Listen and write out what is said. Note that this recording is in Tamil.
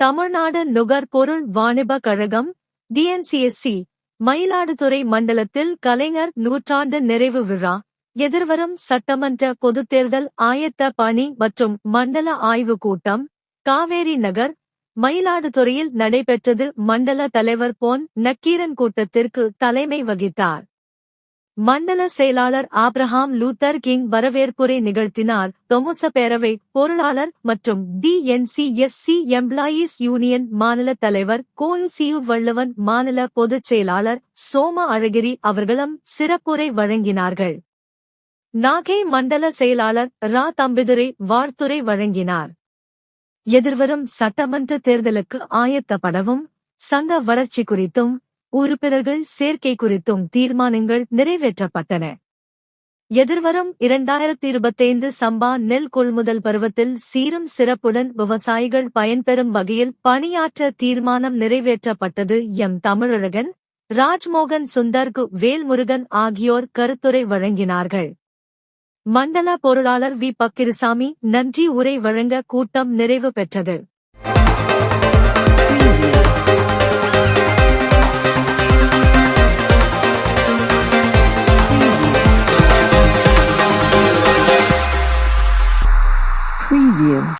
தமிழ்நாடு நுகர்பொருள் வாணிப கழகம் டிஎன்சிஎஸ்சி மயிலாடுதுறை மண்டலத்தில் கலைஞர் நூற்றாண்டு நிறைவு விழா எதிர்வரும் சட்டமன்ற பொதுத் தேர்தல் ஆயத்த பணி மற்றும் மண்டல ஆய்வு கூட்டம் காவேரி நகர் மயிலாடுதுறையில் நடைபெற்றது மண்டல தலைவர் பொன் நக்கீரன் கூட்டத்திற்கு தலைமை வகித்தார். மண்டல செயலாளர் ஆப்ரஹாம் லூத்தர் கிங் வரவேற்புரை நிகழ்த்தினார். தொமுச பேரவை பொருளாளர் மற்றும் டிஎன்சிஎஸ்சி எம்ப்ளாயீஸ் யூனியன் மாநில தலைவர் கோயில் சியு வள்ளுவன் மாநில பொதுச் செயலாளர் சோம அழகிரி அவர்களும் சிறப்புரை வழங்கினார்கள். நாகை மண்டல செயலாளர் ரா தம்பிதுரை வாழ்த்துரை வழங்கினார். எதிர்வரும் சட்டமன்ற தேர்தலுக்கு ஆயத்தப்படவும் சங்க வளர்ச்சி குறித்தும் உறுப்பினர்கள் சேர்க்கை குறித்தும் தீர்மானங்கள் நிறைவேற்றப்பட்டன. எதிர்வரும் இரண்டாயிரத்தி இருபத்தைந்து சம்பா நெல் கொள்முதல் பருவத்தில் சீரும் சிறப்புடன் விவசாயிகள் பயன்பெறும் வகையில் பணியாற்ற தீர்மானம் நிறைவேற்றப்பட்டது எம். தமிழழகன் ராஜ்மோகன் சுந்தர்கு வேல்முருகன் ஆகியோர் கருத்துரை வழங்கினார்கள். மண்டல பொருளாளர் வி. பக்கிரிசாமி நன்றி உரை வழங்க கூட்டம் நிறைவு பெற்றது. you.